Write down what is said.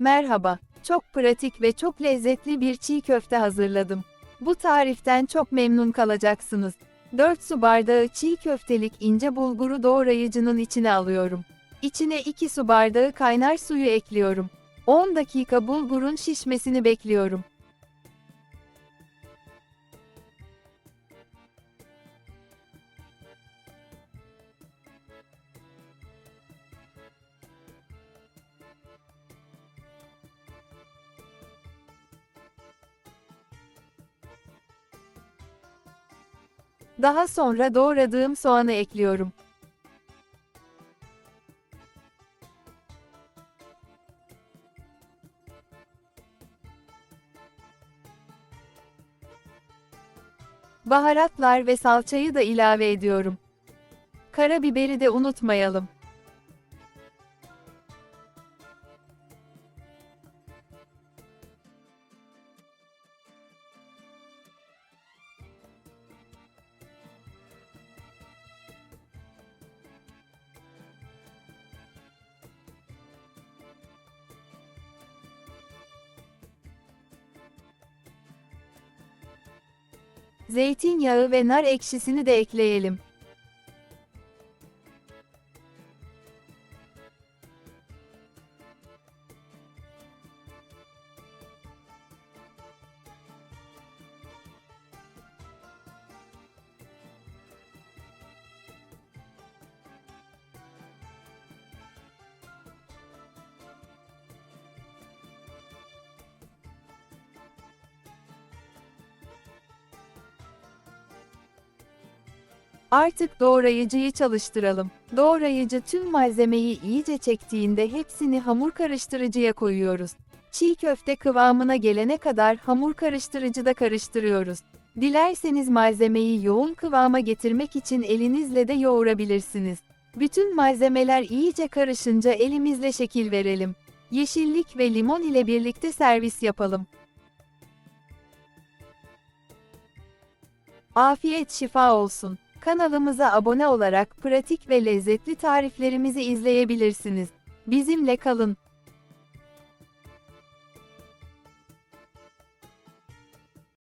Merhaba, çok pratik ve çok lezzetli bir çiğ köfte hazırladım. Bu tariften çok memnun kalacaksınız. 4 su bardağı çiğ köftelik ince bulguru doğrayıcının içine alıyorum. İçine 2 su bardağı kaynar suyu ekliyorum. 10 dakika bulgurun şişmesini bekliyorum. Daha sonra doğradığım soğanı ekliyorum. Baharatlar ve salçayı da ilave ediyorum. Karabiberi de unutmayalım. Zeytinyağı ve nar ekşisini de ekleyelim. Artık doğrayıcıyı çalıştıralım. Doğrayıcı tüm malzemeyi iyice çektiğinde hepsini hamur karıştırıcıya koyuyoruz. Çiğ köfte kıvamına gelene kadar hamur karıştırıcıda karıştırıyoruz. Dilerseniz malzemeyi yoğun kıvama getirmek için elinizle de yoğurabilirsiniz. Bütün malzemeler iyice karışınca elimizle şekil verelim. Yeşillik ve limon ile birlikte servis yapalım. Afiyet şifa olsun. Kanalımıza abone olarak pratik ve lezzetli tariflerimizi izleyebilirsiniz. Bizimle kalın.